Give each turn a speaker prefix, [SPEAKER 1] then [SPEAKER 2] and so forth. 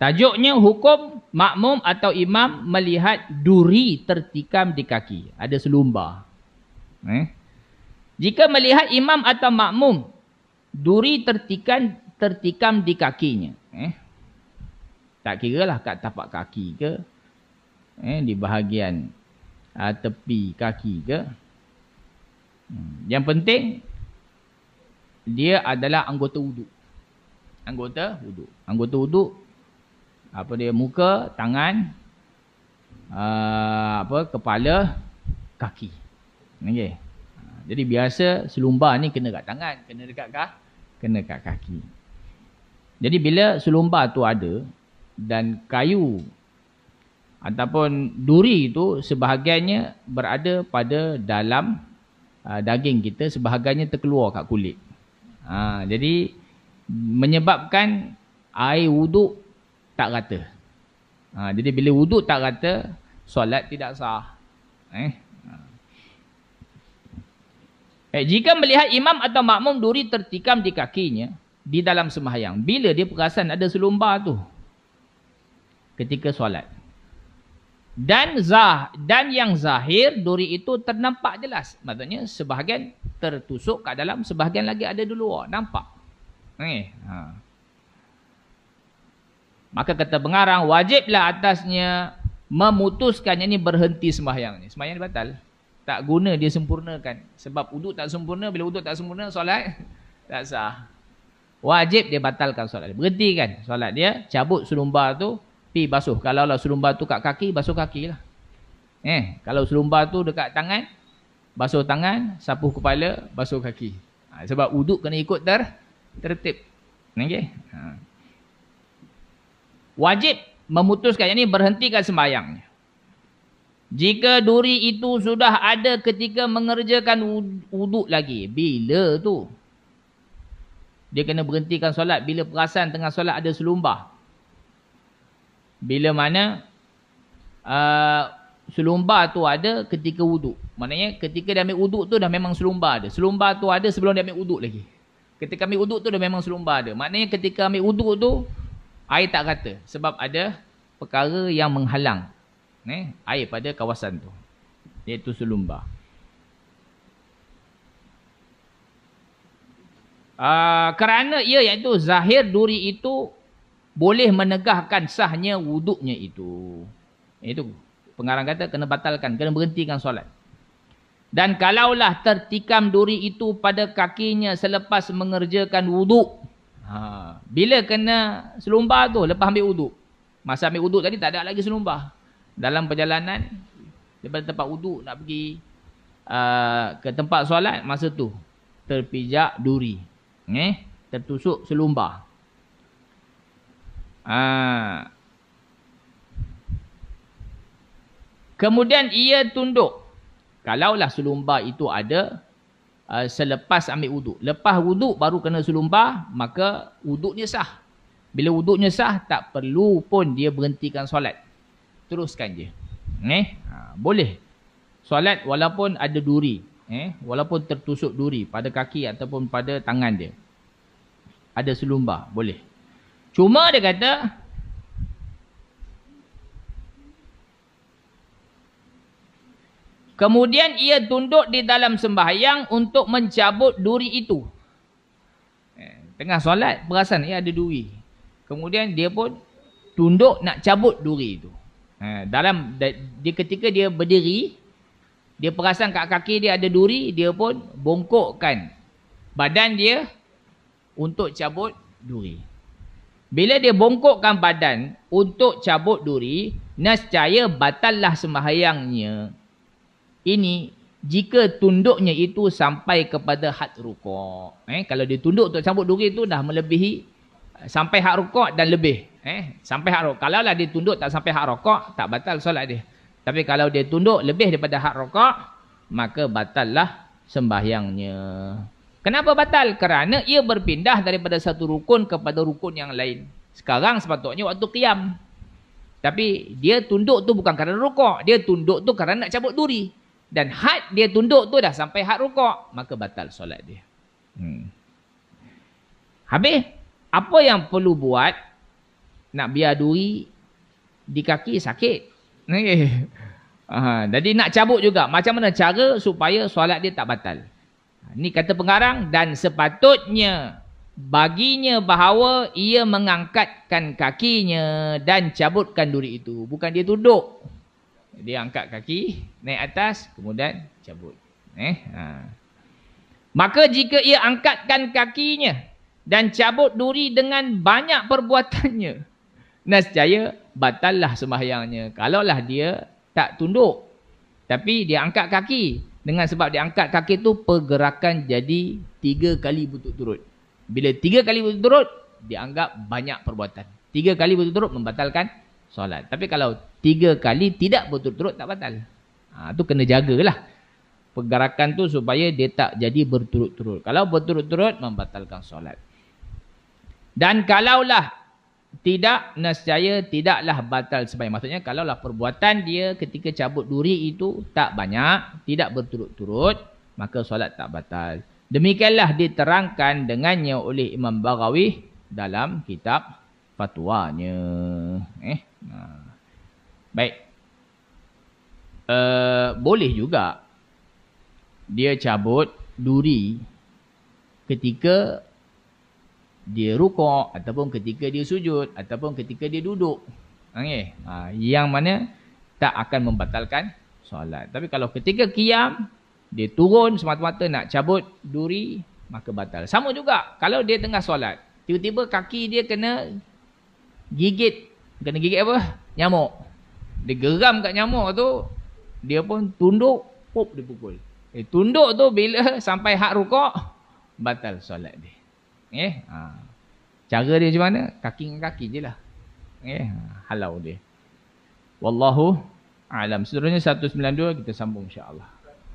[SPEAKER 1] Tajuknya hukum makmum atau imam melihat duri tertikam di kaki. Ada selumbar. Eh? Jika melihat imam atau makmum duri tertikam tertikam di kakinya. Eh? Tak kira lah kat tapak kaki ke. Eh, di bahagian uh, tepi kaki ke. Hmm. Yang penting, dia adalah anggota wuduk. Anggota wuduk. Anggota wuduk apa dia muka, tangan, uh, apa kepala, kaki. Okey. Jadi biasa selumbar ni kena kat tangan, kena dekat kah? Kena kat kaki. Jadi bila selumbar tu ada dan kayu ataupun duri itu sebahagiannya berada pada dalam uh, daging kita, sebahagiannya terkeluar kat kulit. Ha, jadi menyebabkan air wuduk tak rata. Ha, jadi bila wuduk tak rata, solat tidak sah. Eh? Ha. Eh, jika melihat imam atau makmum duri tertikam di kakinya di dalam sembahyang, bila dia perasan ada selumbar tu ketika solat. Dan zah dan yang zahir duri itu ternampak jelas. Maksudnya sebahagian tertusuk kat dalam, sebahagian lagi ada di luar, nampak. Eh, ha. Maka kata pengarang, wajiblah atasnya memutuskan yang ini berhenti sembahyang ni. Sembahyang ni batal. Tak guna dia sempurnakan. Sebab uduk tak sempurna, bila uduk tak sempurna, solat tak sah. Wajib dia batalkan solat dia. Berhentikan solat dia, cabut selumbar tu, pi basuh. Kalau lah selumbar tu kat kaki, basuh kaki lah. Eh, kalau selumbar tu dekat tangan, basuh tangan, sapu kepala, basuh kaki. Ha, sebab uduk kena ikut ter tertib. Okay? Ha wajib memutuskan ini berhentikan sembahyangnya. Jika duri itu sudah ada ketika mengerjakan wuduk lagi. Bila tu? Dia kena berhentikan solat bila perasan tengah solat ada selumbar. Bila mana uh, selumbar tu ada ketika wuduk. Maknanya ketika dia ambil wuduk tu dah memang selumbar ada. Selumbar tu ada sebelum dia ambil wuduk lagi. Ketika ambil wuduk tu dah memang selumbar ada. Maknanya ketika ambil wuduk tu air tak rata sebab ada perkara yang menghalang. Eh, air pada kawasan tu. Iaitu selumbar uh, kerana ia iaitu zahir duri itu boleh menegahkan sahnya wuduknya itu. Itu pengarang kata kena batalkan kena berhentikan solat. Dan kalaulah tertikam duri itu pada kakinya selepas mengerjakan wuduk Ha. Bila kena selumbar tu lepas ambil uduk. Masa ambil uduk tadi tak ada lagi selumbar. Dalam perjalanan daripada tempat uduk nak pergi uh, ke tempat solat masa tu terpijak duri. Eh, tertusuk selumbar. Ha. Kemudian ia tunduk. Kalaulah selumbar itu ada uh, selepas ambil wuduk. Lepas wuduk baru kena selumbar, maka wuduknya sah. Bila wuduknya sah, tak perlu pun dia berhentikan solat. Teruskan je. Eh? Ha, boleh. Solat walaupun ada duri. Eh? Walaupun tertusuk duri pada kaki ataupun pada tangan dia. Ada selumbar. Boleh. Cuma dia kata, Kemudian ia tunduk di dalam sembahyang untuk mencabut duri itu. Eh, tengah solat, perasan ia ada duri. Kemudian dia pun tunduk nak cabut duri itu. Eh, dalam dia ketika dia berdiri, dia perasan kat kaki dia ada duri, dia pun bongkokkan badan dia untuk cabut duri. Bila dia bongkokkan badan untuk cabut duri, nescaya batallah sembahyangnya ini jika tunduknya itu sampai kepada had rukuk. Eh, kalau dia tunduk untuk sambut duri itu dah melebihi eh, sampai had rukuk dan lebih. Eh, sampai had rukuk. Kalau lah dia tunduk tak sampai had rukuk, tak batal solat dia. Tapi kalau dia tunduk lebih daripada had rukuk, maka batallah sembahyangnya. Kenapa batal? Kerana ia berpindah daripada satu rukun kepada rukun yang lain. Sekarang sepatutnya waktu qiyam. Tapi dia tunduk tu bukan kerana rukuk. Dia tunduk tu kerana nak cabut duri dan had dia tunduk tu dah sampai had rukuk maka batal solat dia hmm. habis apa yang perlu buat nak biar duri di kaki sakit. Okay. Ha, jadi nak cabut juga. Macam mana cara supaya solat dia tak batal. Ini kata pengarang dan sepatutnya baginya bahawa ia mengangkatkan kakinya dan cabutkan duri itu. Bukan dia duduk. Dia angkat kaki, naik atas, kemudian cabut. Eh, ha. Maka jika ia angkatkan kakinya dan cabut duri dengan banyak perbuatannya, nescaya batallah sembahyangnya. Kalaulah dia tak tunduk, tapi dia angkat kaki. Dengan sebab dia angkat kaki tu pergerakan jadi tiga kali berturut-turut. Bila tiga kali berturut-turut, dianggap banyak perbuatan. Tiga kali berturut-turut membatalkan solat. Tapi kalau tiga kali tidak berturut-turut, tak batal. Ha, tu kena jagalah. Pergerakan tu supaya dia tak jadi berturut-turut. Kalau berturut-turut, membatalkan solat. Dan kalaulah tidak, nescaya tidaklah batal sebaik. Maksudnya, kalaulah perbuatan dia ketika cabut duri itu tak banyak, tidak berturut-turut, maka solat tak batal. Demikianlah diterangkan dengannya oleh Imam Baghawi dalam kitab fatwanya. Eh. Baik. Uh, boleh juga dia cabut duri ketika dia rukuk ataupun ketika dia sujud ataupun ketika dia duduk. Okay. Ha, yang mana tak akan membatalkan solat. Tapi kalau ketika kiam, dia turun semata-mata nak cabut duri maka batal. Sama juga kalau dia tengah solat, tiba-tiba kaki dia kena gigit, kena gigit apa? Nyamuk. Dia geram kat nyamuk tu, dia pun tunduk, pop dia pukul. Eh, tunduk tu bila sampai hak rukuk, batal solat dia. Eh, ha. Cara dia macam mana? Kaki dengan kaki je lah. Eh, halau dia. Wallahu a'lam. Seterusnya 192 kita sambung insya-Allah.